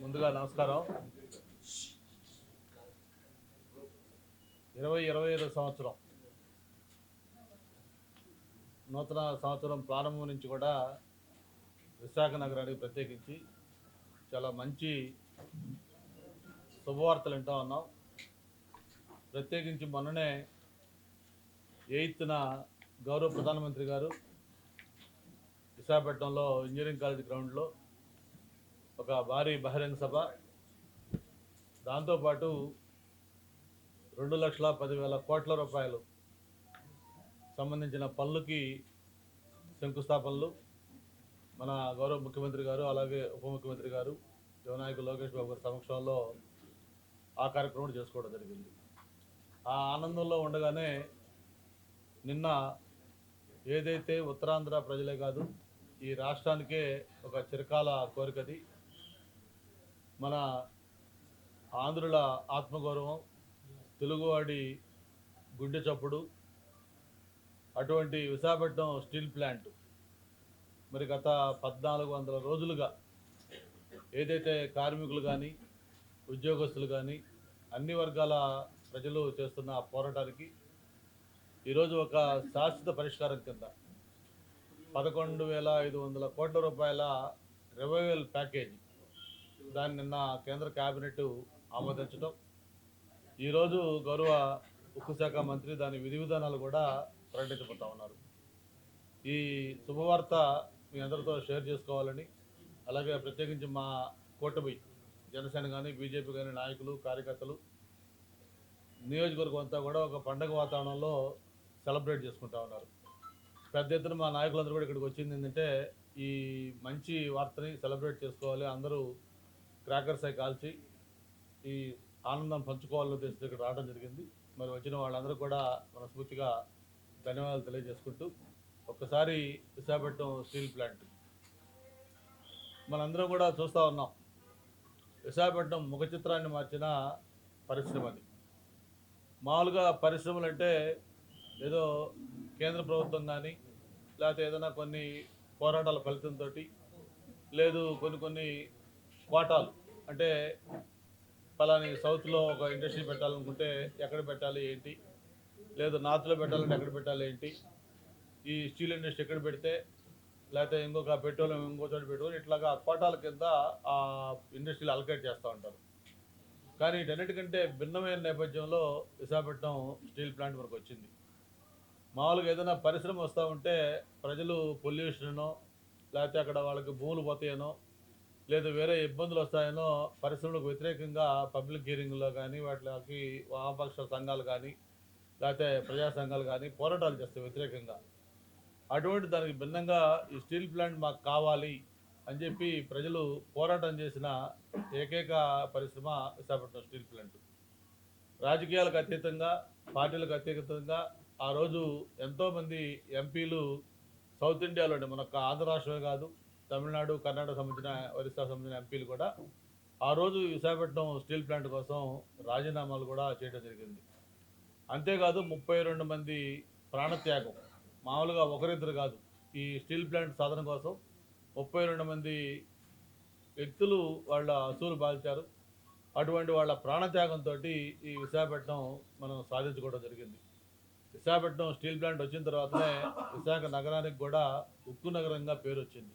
ముందుగా నమస్కారం. ఇరవై ఇరవై ఐదు సంవత్సరం. నూతన సంవత్సరం ప్రారంభం నుంచి కూడా విశాఖ నగరానికి ప్రత్యేకించి చాలా మంచి శుభవార్తలు వింటూ ఉన్నాం. ప్రత్యేకించి మొన్ననే ఎయిత్న గౌరవ ప్రధానమంత్రి గారు విశాఖపట్నంలో ఇంజనీరింగ్ కాలేజ్ గ్రౌండ్లో ఒక భారీ బహిరంగ సభ. దాంతోపాటు రెండు లక్షల పదివేల కోట్ల రూపాయలు సంబంధించిన పనులకి శంకుస్థాపనలు. మన గౌరవ ముఖ్యమంత్రి గారు అలాగే ఉప ముఖ్యమంత్రి గారు యువనాయకు లోకేష్ బాబు గారి సమక్షంలో ఆ కార్యక్రమం చేసుకోవడం జరిగింది. ఆ ఆనందంలో ఉండగానే నిన్న ఏదైతే ఉత్తరాంధ్ర ప్రజలే కాదు ఈ రాష్ట్రానికే ఒక చిరకాల కోరికది. మన ఆంధ్రుల ఆత్మగౌరవం తెలుగువాడి గుండె చప్పుడు అటువంటి విశాఖపట్నం స్టీల్ ప్లాంట్. మరి గత పద్నాలుగు వందల రోజులుగా ఏదైతే కార్మికులు కానీ ఉద్యోగస్తులు కానీ అన్ని వర్గాల ప్రజలు చేస్తున్న పోరాటానికి ఈరోజు ఒక శాశ్వత పరిష్కారం కింద పదకొండు వేల ఐదు వందల కోట్ల రూపాయల రెవైవల్ ప్యాకేజీ దాన్ని నిన్న కేంద్ర కేబినెట్ ఆమోదించడం ఈరోజు గౌరవ ఉక్కు శాఖ మంత్రి దాని విధి విధానాలు కూడా ప్రకటించబోతా ఉన్నారు. ఈ శుభవార్త మీ అందరితో షేర్ చేసుకోవాలని అలాగే ప్రత్యేకించి మా కూటమి జనసేన కానీ బీజేపీ కానీ నాయకులు కార్యకర్తలు నియోజకవర్గం అంతా కూడా ఒక పండగ వాతావరణంలో సెలబ్రేట్ చేసుకుంటా ఉన్నారు. పెద్ద ఎత్తున మా నాయకులందరూ కూడా ఇక్కడికి వచ్చింది ఏంటంటే ఈ మంచి వార్తని సెలబ్రేట్ చేసుకోవాలి. అందరూ క్రాకర్స్ అయి కాల్చి ఈ ఆనందం పంచుకోవాలని ఉద్దేశంతో ఇక్కడ రావడం జరిగింది. మరి వచ్చిన వాళ్ళందరూ కూడా మనస్ఫూర్తిగా ధన్యవాదాలు తెలియజేసుకుంటూ ఒక్కసారి విశాఖపట్నం స్టీల్ ప్లాంట్. మనందరం కూడా చూస్తూ ఉన్నాం. విశాఖపట్నం ముఖ చిత్రాన్ని మార్చిన పరిశ్రమ అది. మామూలుగా పరిశ్రమలు అంటే ఏదో కేంద్ర ప్రభుత్వం కానీ లేకపోతే ఏదైనా కొన్ని పోరాటాల ఫలితంతో లేదు కొన్ని కొన్ని కోటాలు అంటే పలాని సౌత్లో ఒక ఇండస్ట్రీ పెట్టాలనుకుంటే ఎక్కడ పెట్టాలి ఏంటి? లేదా నార్త్లో పెట్టాలంటే ఎక్కడ పెట్టాలి ఏంటి? ఈ స్టీల్ ఇండస్ట్రీ ఎక్కడ పెడితే లేకపోతే ఇంకొక పెట్రోలియం ఇంకో చోట పెట్టుకొని ఇట్లాగా కోటాల కింద ఆ ఇండస్ట్రీలు అలకేట్ చేస్తూ ఉంటారు. కానీ వీటన్నిటికంటే భిన్నమైన నేపథ్యంలో విశాఖపట్నం స్టీల్ ప్లాంట్ వరకు వచ్చింది. మామూలుగా ఏదైనా పరిశ్రమ వస్తూ ఉంటే ప్రజలు పొల్యూషనో లేకపోతే అక్కడ వాళ్ళకి భూములు పోతాయనో లేదా వేరే ఇబ్బందులు వస్తాయనో పరిశ్రమలకు వ్యతిరేకంగా పబ్లిక్ హీరింగ్లో కానీ వాటికి వామపక్ష సంఘాలు కానీ లేకపోతే ప్రజా సంఘాలు కానీ పోరాటాలు చేస్తాయి వ్యతిరేకంగా. అటువంటి దానికి భిన్నంగా ఈ స్టీల్ ప్లాంట్ మాకు కావాలి అని చెప్పి ప్రజలు పోరాటం చేసిన ఏకైక పరిశ్రమ విశాఖపట్నం స్టీల్ ప్లాంట్. రాజకీయాలకు అతీతంగా పార్టీలకు అతీతంగా ఆ రోజు ఎంతోమంది ఎంపీలు సౌత్ ఇండియాలోని మన ఆంధ్ర రాష్ట్రమే కాదు తమిళనాడు కర్ణాటక సంబంధించిన ఒరిస్సా సంబంధించిన ఎంపీలు కూడా ఆ రోజు విశాఖపట్నం స్టీల్ ప్లాంట్ కోసం రాజీనామాలు కూడా చేయడం జరిగింది. అంతేకాదు ముప్పై రెండు మంది ప్రాణత్యాగం మామూలుగా ఒకరిద్దరు కాదు ఈ స్టీల్ ప్లాంట్ సాధన కోసం ముప్పై రెండు మంది వ్యక్తులు వాళ్ళ అసూలు బాల్చారు అటువంటి వాళ్ళ ప్రాణత్యాగంతో ఈ విశాఖపట్నం మనం సాధించుకోవడం జరిగింది. విశాఖపట్నం స్టీల్ ప్లాంట్ వచ్చిన తర్వాతనే విశాఖ నగరానికి కూడా ఉక్కు నగరంగా పేరు వచ్చింది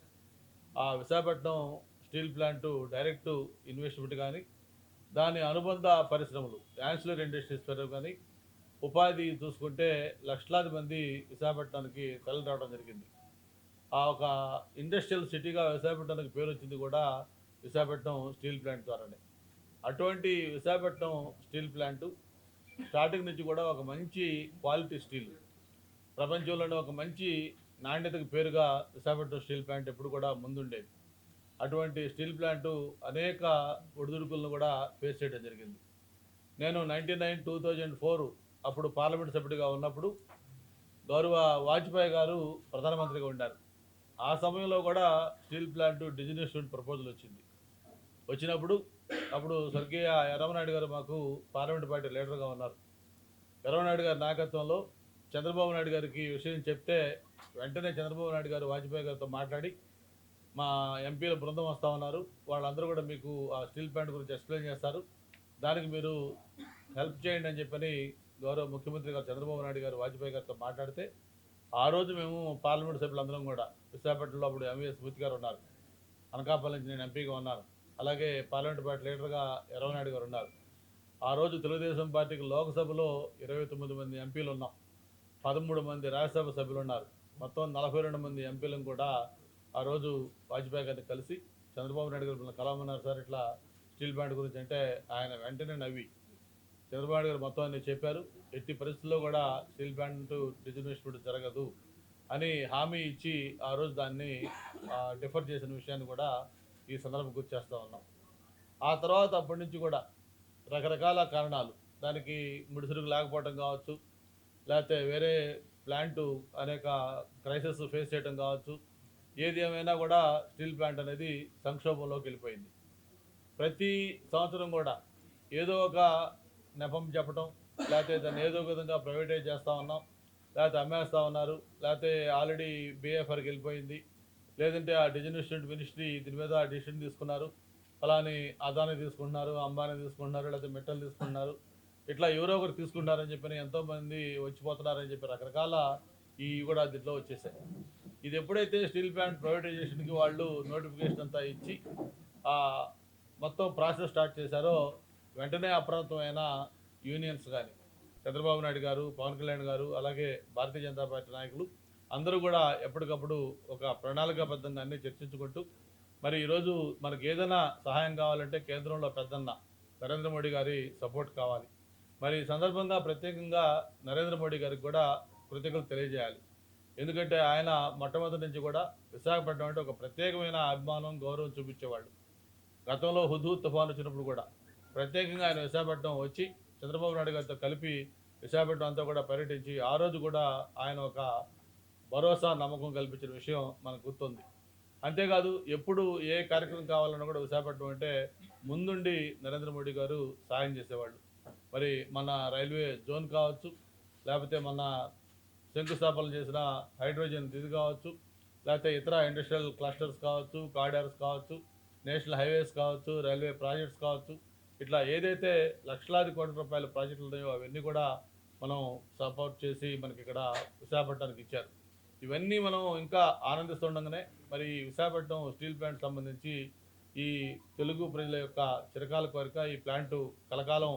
ఆ Visakhapatnam steel plant direct investment కానీ దాని అనుబంధ పరిశ్రమలు యాన్సిలర్ ఇండస్ట్రీస్ పెరగ కానీ ఉపాధి చూసుకుంటే లక్షలాది మంది విశాఖపట్నానికి తరలి రావడం జరిగింది. ఆ ఒక ఇండస్ట్రియల్ సిటీగా విశాఖపట్నానికి పేరు వచ్చింది కూడా విశాఖపట్నం స్టీల్ ప్లాంట్ ద్వారానే. అటువంటి విశాఖపట్నం స్టీల్ ప్లాంటు స్టార్టింగ్ నుంచి కూడా ఒక మంచి క్వాలిటీ స్టీల్ ప్రపంచంలోనే ఒక మంచి నాణ్యతకు పేరుగా విశాఖపట్నం స్టీల్ ప్లాంట్ ఎప్పుడు కూడా ముందుండేది. అటువంటి స్టీల్ ప్లాంటు అనేక ఒడిదుడుకులను కూడా ఫేస్ చేయడం జరిగింది. నేను ninety nine two thousand four అప్పుడు పార్లమెంట్ సభ్యుడిగా ఉన్నప్పుడు గౌరవ వాజ్పేయి గారు ప్రధానమంత్రిగా ఉండారు. ఆ సమయంలో కూడా స్టీల్ ప్లాంట్ డిజినెస్మెంట్ ప్రపోజల్ వచ్చింది. వచ్చినప్పుడు అప్పుడు స్వర్గీయ ఎర్రమనాయుడు గారు మాకు పార్లమెంట్ పార్టీ లీడర్గా ఉన్నారు. ఎర్రమనాయుడు గారి నాయకత్వంలో చంద్రబాబు నాయుడు గారికి ఈ విషయం చెప్తే వెంటనే చంద్రబాబు నాయుడు గారు వాజ్పేయి గారితో మాట్లాడి మా ఎంపీల బృందం వస్తూ ఉన్నారు. వాళ్ళందరూ కూడా మీకు ఆ స్టీల్ ప్లాంట్ గురించి ఎక్స్ప్లెయిన్ చేస్తారు. దానికి మీరు హెల్ప్ చేయండి అని చెప్పని గౌరవ ముఖ్యమంత్రి గారు చంద్రబాబు నాయుడు గారు వాజ్పేయి గారితో మాట్లాడితే ఆ రోజు మేము పార్లమెంట్ సభ్యులందరం కూడా విశాఖపట్నంలో అప్పుడు ఎంవీఎస్ మూర్తి గారు ఉన్నారు. అనకాపల్లి నుంచి నేను ఎంపీగా ఉన్నాను. అలాగే పార్లమెంట్ పార్టీ లీడర్గా ఎర్రవనాయుడు గారు ఉన్నారు. ఆ రోజు తెలుగుదేశం పార్టీకి లోక్సభలో ఇరవై తొమ్మిది మంది ఎంపీలు ఉన్నాం. పదమూడు మంది రాజ్యసభ సభ్యులు ఉన్నారు మొత్తం నలభై రెండు మంది ఎంపీలను కూడా ఆ రోజు వాజ్పేయి గారిని కలిసి చంద్రబాబు నాయుడు గారు మిమ్మల్ని కలవమన్నారు సార్. ఇట్లా స్టీల్ ప్లాంట్ గురించి అంటే ఆయన వెంటనే నవ్వి చంద్రబాబు నాయుడు గారు మొత్తం అన్ని చెప్పారు. ఎట్టి పరిస్థితుల్లో కూడా స్టీల్ ప్లాంట్ డిజిన్వెస్ట్మెంట్ జరగదు అని హామీ ఇచ్చి ఆ రోజు దాన్ని డిఫర్ చేసిన విషయాన్ని కూడా ఈ సందర్భం గుర్తు చేస్తూ ఉన్నాం. ఆ తర్వాత అప్పటి నుంచి కూడా రకరకాల కారణాలు దానికి ముడిసరుకు లేకపోవడం కావచ్చు లేకపోతే వేరే ప్లాంట్ అనేక క్రైసిస్ ఫేస్ చేయడం కావచ్చు. ఏది ఏమైనా కూడా స్టీల్ ప్లాంట్ అనేది సంక్షోభంలోకి వెళ్ళిపోయింది. ప్రతి సంవత్సరం కూడా ఏదో ఒక నెపం చెప్పడం లేకపోతే దాన్ని ఏదో ఒక విధంగా ప్రైవేటైజ్ చేస్తూ ఉన్నాం లేకపోతే అమ్మేస్తూ ఉన్నారు లేకపోతే ఆల్రెడీ బీఎఫ్ఆర్కి వెళ్ళిపోయింది లేదంటే ఆ డిజిన్వెస్ట్మెంట్ మినిస్ట్రీ దీని మీద డిసిషన్ తీసుకున్నారు ఫలాని అదాని తీసుకుంటున్నారు అంబానీ తీసుకుంటున్నారు లేకపోతే మెటల్ తీసుకుంటున్నారు ఇట్లా ఎవరో ఒకరు తీసుకుంటారని చెప్పి ఎంతోమంది వచ్చిపోతున్నారని చెప్పి రకరకాల ఈ కూడా దీంట్లో వచ్చేసాయి. ఇది ఎప్పుడైతే స్టీల్ ప్లాంట్ ప్రైవేటైజేషన్కి వాళ్ళు నోటిఫికేషన్ అంతా ఇచ్చి మొత్తం ప్రాసెస్ స్టార్ట్ చేశారో వెంటనే అప్రమత్తమైన యూనియన్స్ కానీ చంద్రబాబు నాయుడు గారు పవన్ కళ్యాణ్ గారు అలాగే భారతీయ జనతా పార్టీ నాయకులు అందరూ కూడా ఎప్పటికప్పుడు ఒక ప్రణాళికాబద్ధంగా అన్నీ చర్చించుకుంటూ మరి ఈరోజు మనకు ఏదైనా సహాయం కావాలంటే కేంద్రంలో పెద్దన్న నరేంద్ర మోడీ గారి సపోర్ట్ కావాలి. మరి ఈ సందర్భంగా ప్రత్యేకంగా నరేంద్ర మోడీ గారికి కూడా కృతజ్ఞతలు తెలియజేయాలి. ఎందుకంటే ఆయన మొట్టమొదటి నుంచి కూడా విశాఖపట్నం అంటే ఒక ప్రత్యేకమైన అభిమానం గౌరవం చూపించేవాళ్ళు. గతంలో హుదూ తుఫాన్ వచ్చినప్పుడు కూడా ప్రత్యేకంగా ఆయన విశాఖపట్నం వచ్చి చంద్రబాబు నాయుడు గారితో కలిపి విశాఖపట్నం అంతా కూడా పర్యటించి ఆ రోజు కూడా ఆయన ఒక భరోసా నమ్మకం కల్పించిన విషయం మనకు గుర్తుంది. అంతేకాదు ఎప్పుడు ఏ కార్యక్రమం కావాలన్నా కూడా విశాఖపట్నం అంటే ముందుండి నరేంద్ర మోడీ గారు సాయం చేసేవాళ్ళు. మరి మన రైల్వే జోన్ కావచ్చు లేకపోతే మన శంకుస్థాపన చేసిన హైడ్రోజన్ ఇది కావచ్చు లేకపోతే ఇతర ఇండస్ట్రియల్ క్లస్టర్స్ కావచ్చు కారిడార్స్ కావచ్చు నేషనల్ హైవేస్ కావచ్చు రైల్వే ప్రాజెక్ట్స్ కావచ్చు ఇట్లా ఏదైతే లక్షలాది కోట్ల రూపాయల ప్రాజెక్టులు ఉన్నాయో అవన్నీ కూడా మనం సపోర్ట్ చేసి మనకి ఇక్కడ విశాఖపట్నానికి ఇచ్చారు. ఇవన్నీ మనం ఇంకా ఆనందిస్తుండగానే మరి విశాఖపట్నం స్టీల్ ప్లాంట్ సంబంధించి ఈ తెలుగు ప్రజల యొక్క చిరకాల కోరిక ఈ ప్లాంటు కలకాలం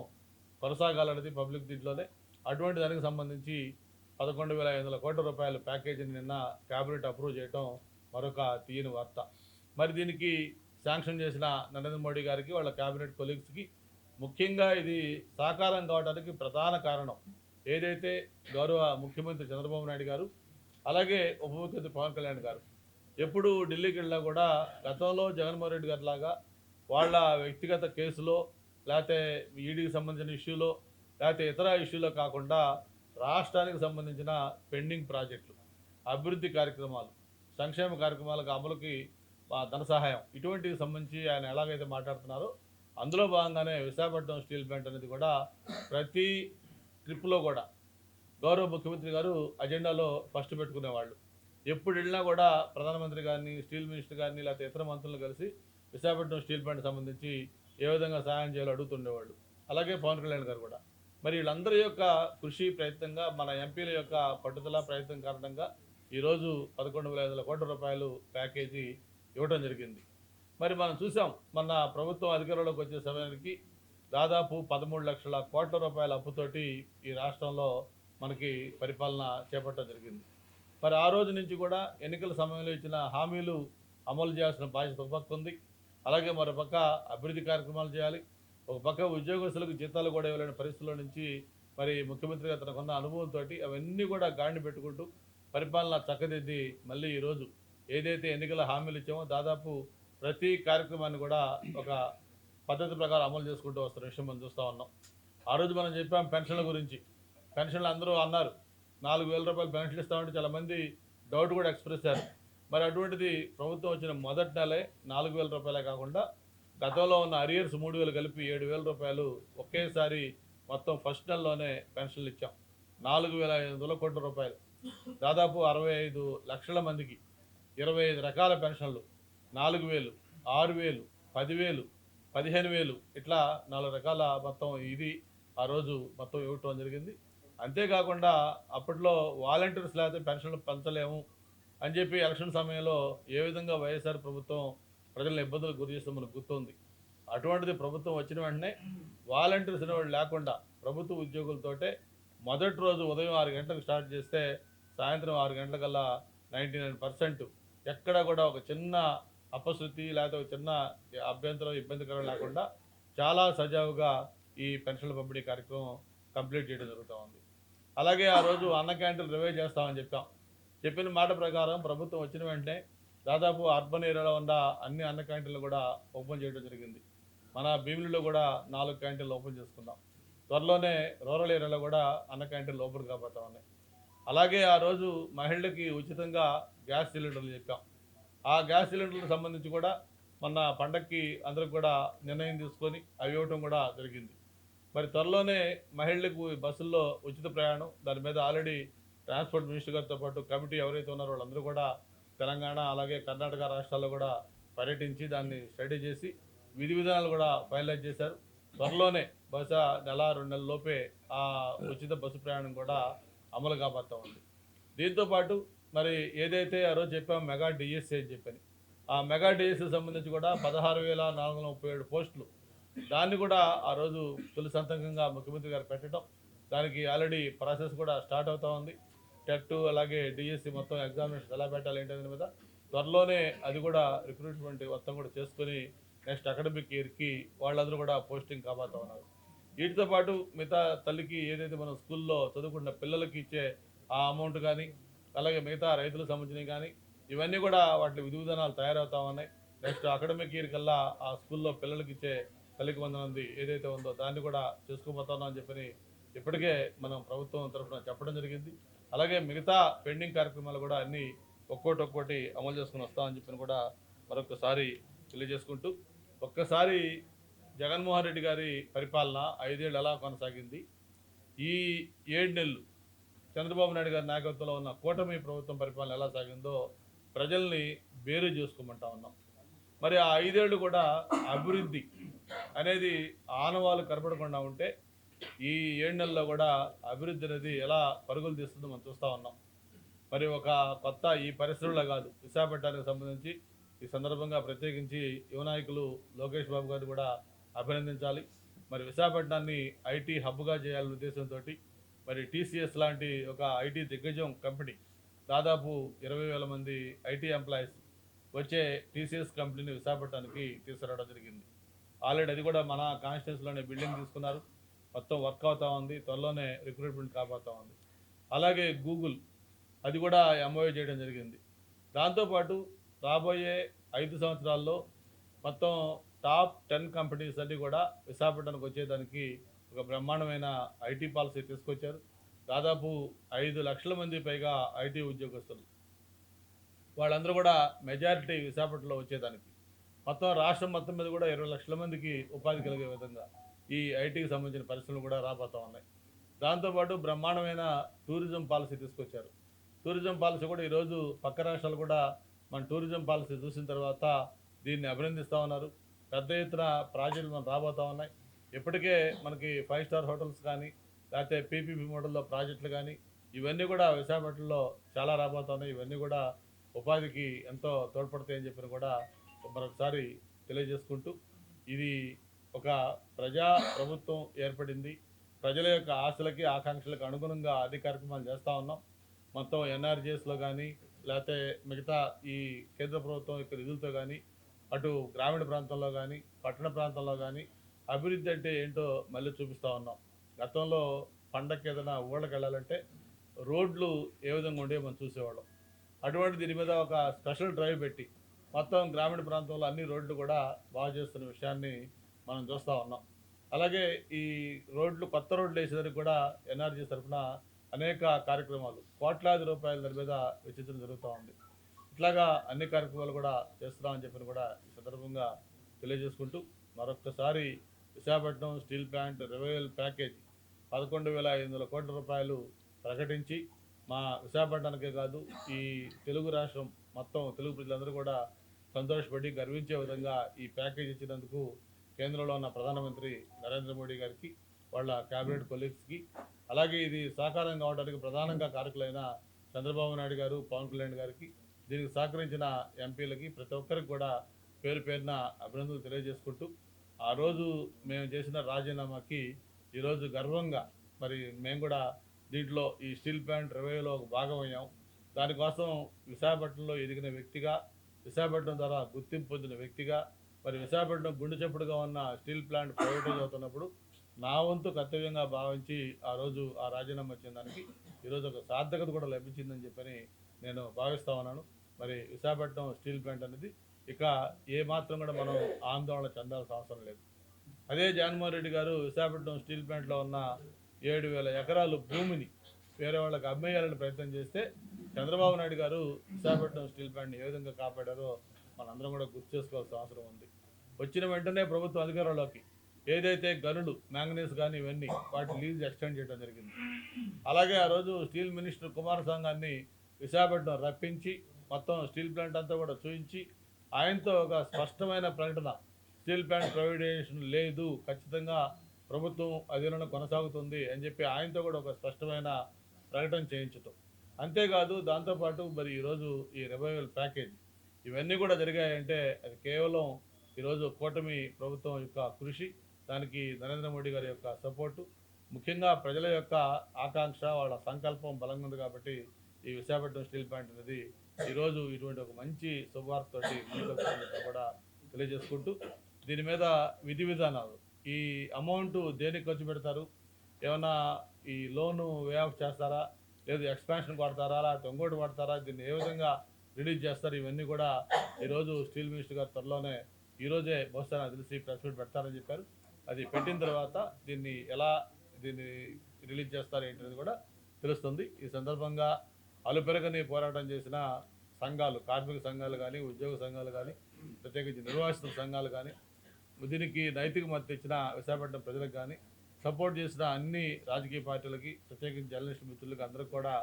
కొనసాగాలన్నది పబ్లిక్ దీంట్లోనే. అటువంటి దానికి సంబంధించి పదకొండు వేల ఐదు వందల కోట్ల రూపాయల ప్యాకేజీని నిన్న క్యాబినెట్ అప్రూవ్ చేయడం మరొక తీయని వార్త. మరి దీనికి శాంక్షన్ చేసిన నరేంద్ర మోడీ గారికి వాళ్ళ క్యాబినెట్ కొలీగ్స్కి ముఖ్యంగా ఇది సాకారం కావడానికి ప్రధాన కారణం ఏదైతే గౌరవ ముఖ్యమంత్రి చంద్రబాబు నాయుడు గారు అలాగే ఉప ముఖ్యమంత్రి పవన్ కళ్యాణ్ గారు. ఎప్పుడు ఢిల్లీకి వెళ్ళినా కూడా గతంలో జగన్మోహన్ రెడ్డి గారి లాగా వాళ్ళ వ్యక్తిగత కేసులో లేకపోతే ఈడీకి సంబంధించిన ఇష్యూలో లేకపోతే ఇతర ఇష్యూలో కాకుండా రాష్ట్రానికి సంబంధించిన పెండింగ్ ప్రాజెక్టులు అభివృద్ధి కార్యక్రమాలు సంక్షేమ కార్యక్రమాలకు అమలుకి ధన సహాయం. ఇటువంటికి సంబంధించి ఆయన ఎలాగైతే మాట్లాడుతున్నారో అందులో భాగంగానే విశాఖపట్నం స్టీల్ ప్లాంట్ అనేది కూడా ప్రతి ట్రిప్లో కూడా గౌరవ ముఖ్యమంత్రి గారు అజెండాలో ఫస్ట్ పెట్టుకునేవాళ్ళు. ఎప్పుడు వెళ్ళినా కూడా ప్రధానమంత్రి గారిని స్టీల్ మినిస్టర్ గారిని లేకపోతే ఇతర మంత్రులను కలిసి విశాఖపట్నం స్టీల్ ప్లాంట్ సంబంధించి ఏ విధంగా సహాయం చేయాలో అడుగుతుండేవాళ్ళు. అలాగే పవన్ కళ్యాణ్ గారు కూడా. మరి వీళ్ళందరి యొక్క కృషి ప్రయత్నంగా మన ఎంపీల యొక్క పట్టుదల ప్రయత్నం కారణంగా ఈరోజు పదకొండు వేల ఐదు వందల కోట్ల రూపాయలు ప్యాకేజీ ఇవ్వడం జరిగింది. మరి మనం చూసాం మన ప్రభుత్వం అధికారంలోకి వచ్చే సమయానికి దాదాపు పదమూడు లక్షల కోట్ల రూపాయల అప్పుతోటి ఈ రాష్ట్రంలో మనకి పరిపాలన చేపట్టడం జరిగింది. మరి ఆ రోజు నుంచి కూడా ఎన్నికల సమయంలో ఇచ్చిన హామీలు అమలు చేయాల్సిన బాధ్యత ఉంది అలాగే మరో పక్క అభివృద్ధి కార్యక్రమాలు చేయాలి. ఒక పక్క ఉద్యోగస్తులకు జీతాలు కూడా ఇవ్వలేని పరిస్థితుల నుంచి మరి ముఖ్యమంత్రి గారు తనకున్న అనుభవంతో అవన్నీ కూడా గాడిని పెట్టుకుంటూ పరిపాలన చక్కదిద్ది మళ్ళీ ఈరోజు ఏదైతే ఎన్నికల హామీలు ఇచ్చామో దాదాపు ప్రతి కార్యక్రమాన్ని కూడా ఒక పద్ధతి ప్రకారం అమలు చేసుకుంటూ వస్తున్న విషయం మనం చూస్తూ ఉన్నాం. ఆ రోజు మనం చెప్పాం పెన్షన్ల గురించి. పెన్షన్లు అందరూ అన్నారు. నాలుగు వేల రూపాయలు పెన్షన్ ఇస్తామంటే చాలా మంది డౌట్ కూడా ఎక్స్ప్రెస్ చేశారు. మరి అటువంటిది ప్రభుత్వం వచ్చిన మొదటి నెలే నాలుగు వేల రూపాయలే కాకుండా గతంలో ఉన్న అరియర్స్ మూడు వేలు కలిపి ఏడు వేల రూపాయలు ఒకేసారి మొత్తం ఫస్ట్ నెలలోనే పెన్షన్లు ఇచ్చాం. నాలుగు వేల ఐదు వందల కోట్ల రూపాయలు. దాదాపు అరవై ఐదు లక్షల మందికి ఇరవై ఐదు రకాల పెన్షన్లు. నాలుగు వేలు ఆరు వేలు పదివేలు పదిహేను వేలు ఇట్లా నాలుగు రకాల మొత్తం ఇది ఆ రోజు మొత్తం ఇవ్వటం జరిగింది. అంతేకాకుండా అప్పట్లో వాలంటీర్స్ లేకపోతే పెన్షన్లు పంచలేము. అని చెప్పి ఎలక్షన్ సమయంలో ఏ విధంగా వైఎస్ఆర్ ప్రభుత్వం ప్రజలను ఇబ్బందులకు గురి చేస్తే మనకు గుర్తుంది. అటువంటిది ప్రభుత్వం వచ్చిన వెంటనే వాలంటీర్స్ అనేవాళ్ళు లేకుండా ప్రభుత్వ ఉద్యోగులతోటే మొదటి రోజు ఉదయం ఆరు గంటలకు స్టార్ట్ చేస్తే సాయంత్రం ఆరు గంటలకల్లా నైంటీ నైన్ పర్సెంట్ ఎక్కడ కూడా ఒక చిన్న అపశృతి లేకపోతే ఒక చిన్న అభ్యంతరం ఇబ్బందికరం లేకుండా చాలా సజావుగా ఈ పెన్షన్ల పంపిణీ కార్యక్రమం కంప్లీట్ చేయడం జరుగుతూ ఉంది. అలాగే ఆ రోజు అన్న క్యాంటీన్ రివైవ్ చేస్తామని చెప్పాం. చెప్పిన మాట ప్రకారం ప్రభుత్వం వచ్చిన వెంటనే దాదాపు అర్బన్ ఏరియాలో ఉన్న అన్ని అన్న క్యాంటీన్లు కూడా ఓపెన్ చేయడం జరిగింది. మన భీమిలిలో కూడా నాలుగు క్యాంటీన్లు ఓపెన్ చేసుకున్నాం. త్వరలోనే రూరల్ ఏరియాలో కూడా అన్న క్యాంటీన్లు ఓపెన్ కాబోతా ఉన్నాయి. అలాగే ఆ రోజు మహిళలకి ఉచితంగా గ్యాస్ సిలిండర్లు చెప్పాం. ఆ గ్యాస్ సిలిండర్లకు సంబంధించి కూడా మొన్న పండక్కి అందరికి కూడా నిర్ణయం తీసుకొని అవి ఇవ్వటం కూడా జరిగింది. మరి త్వరలోనే మహిళలకు బస్సుల్లో ఉచిత ప్రయాణం దాని మీద ఆల్రెడీ ట్రాన్స్పోర్ట్ మినిస్టర్ గారితో పాటు కమిటీ ఎవరైతే ఉన్నారో వాళ్ళందరూ కూడా తెలంగాణ అలాగే కర్ణాటక రాష్ట్రాల్లో కూడా పర్యటించి దాన్ని స్టడీ చేసి విధి విధానాలు కూడా ఫైనలైజ్ చేశారు. త్వరలోనే బహుశా నెల రెండు నెలల లోపే ఆ ఉచిత బస్సు ప్రయాణం కూడా అమలు కాబోతా ఉంది. దీంతో పాటు మరి ఏదైతే ఆ రోజు చెప్పాం మెగా డిఎస్సీ అని చెప్పని ఆ మెగా డిఎస్సీ సంబంధించి కూడా పదహారు వేల నాలుగు వందల ముప్పై ఏడు పోస్టులు దాన్ని కూడా ఆ రోజు తొలి సంతకంగా ముఖ్యమంత్రి గారు పెట్టడం దానికి ఆల్రెడీ ప్రాసెస్ కూడా స్టార్ట్ అవుతూ ఉంది. టెట్ అలాగే డిఎస్సి మొత్తం ఎగ్జామినేషన్ ఎలా పెట్టాలి ఏంటి దాని మీద త్వరలోనే అది కూడా రిక్రూట్మెంట్ మొత్తం కూడా చేసుకొని నెక్స్ట్ అకాడమిక్ ఇయర్కి వాళ్ళందరూ కూడా పోస్టింగ్ కాబోతా ఉన్నారు. వీటితో పాటు మిగతా తల్లికి ఏదైతే మనం స్కూల్లో చదువుకున్న పిల్లలకి ఇచ్చే ఆ అమౌంట్ కానీ అలాగే మిగతా రైతులకు సంబంధించినవి కానీ ఇవన్నీ కూడా వాటి విధి విధానాలు తయారవుతా ఉన్నాయి. నెక్స్ట్ అకాడమిక్ ఇయర్ కల్లా ఆ స్కూల్లో పిల్లలకి ఇచ్చే తల్లికి వందనంది ఏదైతే ఉందో దాన్ని కూడా చేసుకోబోతున్నాం అని చెప్పని ఇప్పటికే మనం ప్రభుత్వం తరఫున చెప్పడం జరిగింది. అలాగే మిగతా పెండింగ్ కార్యక్రమాలు కూడా అన్నీ ఒక్కోటి ఒక్కోటి అమలు చేసుకుని వస్తామని చెప్పిన కూడా మరొకసారి తెలియజేసుకుంటూ ఒక్కసారి జగన్మోహన్ రెడ్డి గారి పరిపాలన ఐదేళ్ళు ఎలా కొనసాగింది ఈ ఏడు నెలలు చంద్రబాబు నాయుడు గారి నాయకత్వంలో ఉన్న కూటమి ప్రభుత్వం పరిపాలన ఎలా సాగిందో ప్రజల్ని బేరు చేసుకోమంటా ఉన్నాం. మరి ఆ ఐదేళ్ళు కూడా అభివృద్ధి అనేది ఆనవాళ్ళు కనపడకుండా ఉంటే ఈ ఏడు నెలల్లో కూడా అభివృద్ధి అనేది ఎలా పరుగులు తీస్తుందో మనం చూస్తూ ఉన్నాం. మరి ఒక కొత్త ఈ పరిశ్రమలో కాదు విశాఖపట్నానికి సంబంధించి ఈ సందర్భంగా ప్రత్యేకించి యువనాయకులు లోకేష్ బాబు గారు కూడా అభినందించాలి. మరి విశాఖపట్నాన్ని ఐటీ హబ్గా చేయాలనే ఉద్దేశంతో మరి టీసీఎస్ లాంటి ఒక ఐటీ దిగ్గజం కంపెనీ దాదాపు ఇరవై వేల మంది ఐటీ ఎంప్లాయీస్ వచ్చే టీసీఎస్ కంపెనీని విశాఖపట్నానికి తీసుకురావడం జరిగింది. ఆల్రెడీ అది కూడా మన కాన్స్టిట్యూన్స్లోనే బిల్డింగ్ తీసుకున్నారు. మొత్తం వర్క్ అవుతా ఉంది త్వరలోనే రిక్రూట్మెంట్ కాబోతా ఉంది. అలాగే గూగుల్ అది కూడా ఎంఓఏ చేయడం జరిగింది. దాంతోపాటు రాబోయే ఐదు సంవత్సరాల్లో మొత్తం టాప్ టెన్ కంపెనీస్ అన్నీ కూడా విశాఖపట్నానికి వచ్చేదానికి ఒక బ్రహ్మాండమైన ఐటీ పాలసీ తీసుకొచ్చారు. దాదాపు ఐదు లక్షల మంది పైగా ఐటీ ఉద్యోగస్తులు. వాళ్ళందరూ కూడా మెజారిటీ విశాఖపట్నంలో వచ్చేదానికి. మొత్తం రాష్ట్రం మొత్తం మీద కూడా ఇరవై లక్షల మందికి ఉపాధి కలిగే విధంగా ఈ ఐటీకి సంబంధించిన పరిశ్రమలు కూడా రాబోతా ఉన్నాయి. దాంతోపాటు బ్రహ్మాండమైన టూరిజం పాలసీ తీసుకొచ్చారు. టూరిజం పాలసీ కూడా ఈరోజు పక్క రాష్ట్రాలు కూడా మన టూరిజం పాలసీ చూసిన తర్వాత దీన్ని అభినందిస్తూ ఉన్నారు. పెద్ద ఎత్తున ప్రాజెక్టులు మనం రాబోతా ఉన్నాయి. ఇప్పటికే మనకి ఫైవ్ స్టార్ హోటల్స్ కానీ లేకపోతే పీపీపీ మోడల్లో ప్రాజెక్టులు కానీ ఇవన్నీ కూడా విశాఖపట్నంలో చాలా రాబోతా ఉన్నాయి. ఇవన్నీ కూడా ఉపాధికి ఎంతో తోడ్పడతాయని చెప్పిన కూడా మరొకసారి తెలియజేసుకుంటూ ఇది ఒక ప్రజా ప్రభుత్వం ఏర్పడింది. ప్రజల యొక్క ఆశలకి ఆకాంక్షలకు అనుగుణంగా అన్ని కార్యక్రమాలు చేస్తూ ఉన్నాం. మొత్తం ఎన్ఆర్జీఎస్లో కానీ లేకపోతే మిగతా ఈ కేంద్ర ప్రభుత్వం యొక్క నిధులతో కానీ అటు గ్రామీణ ప్రాంతంలో కానీ పట్టణ ప్రాంతంలో కానీ అభివృద్ధి అంటే ఏంటో మళ్ళీ చూపిస్తూ ఉన్నాం. గతంలో పండగకి ఏదైనా ఊళ్ళకి వెళ్ళాలంటే రోడ్లు ఏ విధంగా ఉండేవి మనం చూసేవాళ్ళం. అటువంటి దీని మీద ఒక స్పెషల్ డ్రైవ్ పెట్టి మొత్తం గ్రామీణ ప్రాంతంలో అన్ని రోడ్లు కూడా బాగు చేస్తున్న విషయాన్ని మనం చూస్తూ ఉన్నాం. అలాగే ఈ రోడ్లు కొత్త రోడ్లు వేసేదానికి కూడా ఎన్ఆర్జీ తరఫున అనేక కార్యక్రమాలు కోట్లాది రూపాయల దాని మీద వెచ్చించడం జరుగుతూ ఉంది. ఇట్లాగా అన్ని కార్యక్రమాలు కూడా చేస్తున్నామని చెప్పి కూడా ఈ సందర్భంగా తెలియజేసుకుంటూ మరొక్కసారి Visakhapatnam steel plant revival package పదకొండు వేల ఐదు వందల కోట్ల రూపాయలు ప్రకటించి మా విశాఖపట్నానికే కాదు ఈ తెలుగు రాష్ట్రం మొత్తం తెలుగు ప్రజలందరూ కూడా సంతోషపడి గర్వించే విధంగా ఈ ప్యాకేజ్ ఇచ్చినందుకు కేంద్రంలో ఉన్న ప్రధానమంత్రి నరేంద్ర మోడీ గారికి వాళ్ళ క్యాబినెట్ కొలీగ్స్కి అలాగే ఇది సహకారం కావడానికి ప్రధానంగా కారకులైన చంద్రబాబు నాయుడు గారు పవన్ కళ్యాణ్ గారికి దీనికి సహకరించిన ఎంపీలకి ప్రతి ఒక్కరికి కూడా పేరు పేరున అభినందనలు తెలియజేసుకుంటూ ఆ రోజు మేము చేసిన రాజీనామాకి ఈరోజు గర్వంగా మరి మేము కూడా దీంట్లో ఈ స్టీల్ ప్లాంట్ రెవెన్యూలో ఒక భాగం అయ్యాం. దానికోసం విశాఖపట్నంలో ఎదిగిన వ్యక్తిగా విశాఖపట్నం ద్వారా గుర్తింపు పొందిన వ్యక్తిగా మరి విశాఖపట్నం గుండె చప్పుడుగా ఉన్న స్టీల్ ప్లాంట్ ప్రైవేటైజ్ అవుతున్నప్పుడు నా వంతు కర్తవ్యంగా భావించి ఆ రోజు ఆ రాజీనామా ఇచ్చిన దానికి ఈరోజు ఒక సార్థకత కూడా లభించిందని చెప్పని నేను భావిస్తా ఉన్నాను. మరి విశాఖపట్నం స్టీల్ ప్లాంట్ అనేది ఇక ఏ మాత్రం కూడా మనం ఆందోళన చెందాల్సిన అవసరం లేదు. అదే జగన్మోహన్ రెడ్డి గారు విశాఖపట్నం స్టీల్ ప్లాంట్లో ఉన్న ఏడు వేల ఎకరాలు భూమిని వేరే వాళ్ళకి అమ్మేయాలని ప్రయత్నం చేస్తే చంద్రబాబు నాయుడు గారు విశాఖపట్నం స్టీల్ ప్లాంట్ని ఏ విధంగా కాపాడారో మనందరం కూడా గుర్తు చేసుకోవాల్సిన అవసరం ఉంది. వచ్చిన వెంటనే ప్రభుత్వం అధికారంలోకి ఏదైతే గనులు మ్యాంగనీస్ కానీ ఇవన్నీ వాటి లీజ్ ఎక్స్టెండ్ చేయడం జరిగింది. అలాగే ఆ రోజు స్టీల్ మినిస్టర్ కుమార సంఘాన్ని విశాఖపట్నం రప్పించి మొత్తం స్టీల్ ప్లాంట్ అంతా కూడా చూపించి ఆయనతో ఒక స్పష్టమైన ప్రకటన స్టీల్ ప్లాంట్ ప్రైవేటైజేషన్ లేదు ఖచ్చితంగా ప్రభుత్వం అధీనంలో కొనసాగుతుంది అని చెప్పి ఆయనతో కూడా ఒక స్పష్టమైన ప్రకటన చేయించటం. అంతేకాదు దాంతోపాటు మరి ఈరోజు ఈ రివైవల్ ప్యాకేజ్ ఇవన్నీ కూడా జరిగాయంటే అది కేవలం ఈరోజు కూటమి ప్రభుత్వం యొక్క కృషి దానికి నరేంద్ర మోడీ గారి యొక్క సపోర్టు ముఖ్యంగా ప్రజల యొక్క ఆకాంక్ష వాళ్ళ సంకల్పం బలంగా ఉంది కాబట్టి ఈ విశాఖపట్నం స్టీల్ ప్లాంట్ అనేది ఈరోజు ఇటువంటి ఒక మంచి శుభవార్తతోటి ముందుకు కూడా తెలియజేసుకుంటూ దీని మీద విధి విధానాలు. ఈ అమౌంట్ దేనికి ఖర్చు పెడతారు? ఏమైనా ఈ లోను వే ఆఫ్ చేస్తారా? లేదు ఎక్స్పాన్షన్ వాడతారా? లేకపోతే ఇంకోటి వాడతారా? దీన్ని ఏ విధంగా రిలీజ్ చేస్తారు. ఇవన్నీ కూడా ఈరోజు స్టీల్ మినిస్టర్ గారు త్వరలోనే ఈరోజే బహుశా నాకు తెలిసి ప్రెస్ మీట్ పెడతారని చెప్పారు. అది పెట్టిన తర్వాత దీన్ని ఎలా దీన్ని రిలీజ్ చేస్తారు ఏంటనేది కూడా తెలుస్తుంది. ఈ సందర్భంగా అలుపెరగని పోరాటం చేసిన సంఘాలు కార్మిక సంఘాలు కానీ ఉద్యోగ సంఘాలు కానీ ప్రత్యేకించి నిర్వాసిత సంఘాలు కానీ దీనికి నైతిక మద్దతు ఇచ్చిన విశాఖపట్నం ప్రజలకు కానీ సపోర్ట్ చేసిన అన్ని రాజకీయ పార్టీలకి ప్రత్యేకించి జర్నలిస్ట్ మిత్రులకి అందరికి కూడా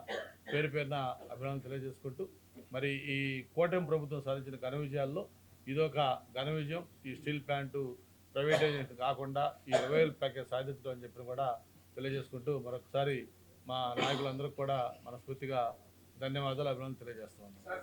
పేరు పేరున అభినందనలు తెలియజేసుకుంటూ మరి ఈ కూటమి ప్రభుత్వం సాధించిన ఘన విజయాల్లో ఇదొక ఘన విజయం. ఈ స్టీల్ ప్లాంటు ప్రైవేటైజేషన్ కాకుండా ఈ రివైవల్ ప్యాకేజ్ సాధించడం అని చెప్పి కూడా తెలియజేసుకుంటూ మరొకసారి మా నాయకులందరికీ కూడా మనస్ఫూర్తిగా ధన్యవాదాలు అభినందనలు తెలియజేస్తున్నాను.